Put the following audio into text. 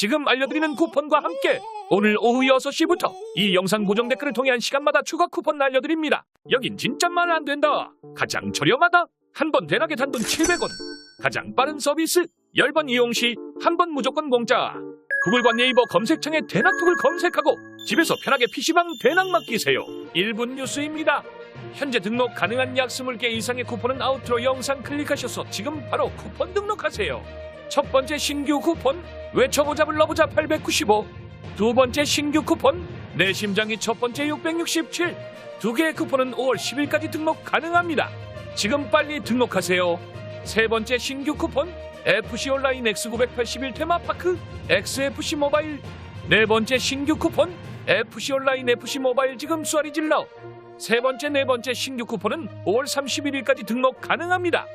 지금 알려드리는 쿠폰과 함께 오늘 오후 6시부터 이 영상 고정 댓글을 통해 한 시간마다 추가 쿠폰 날려드립니다. 여긴 진짜 말 안 된다. 가장 저렴하다. 한 번 대낮에 단돈 700원. 가장 빠른 서비스. 10번 이용 시 한 번 무조건 공짜. 구글과 네이버 검색창에 대낙톡을 검색하고 집에서 편하게 PC방 대낙 맡기세요. 1분 뉴스입니다. 현재 등록 가능한 약 20개 이상의 쿠폰은 아우트로 영상 클릭하셔서 지금 바로 쿠폰 등록하세요. 첫 번째 신규 쿠폰 외쳐보자 불러보자 895. 두 번째 신규 쿠폰 내 심장이 첫 번째 667. 두 개의 쿠폰은 5월 10일까지 등록 가능합니다. 지금 빨리 등록하세요. 세 번째 신규 쿠폰 FC 온라인 X981 테마파크 XFC 모바일 네 번째 신규 쿠폰 FC 온라인 FC 모바일 지금 쏘리 질러 세 번째 네 번째 신규 쿠폰은 5월 31일까지 등록 가능합니다.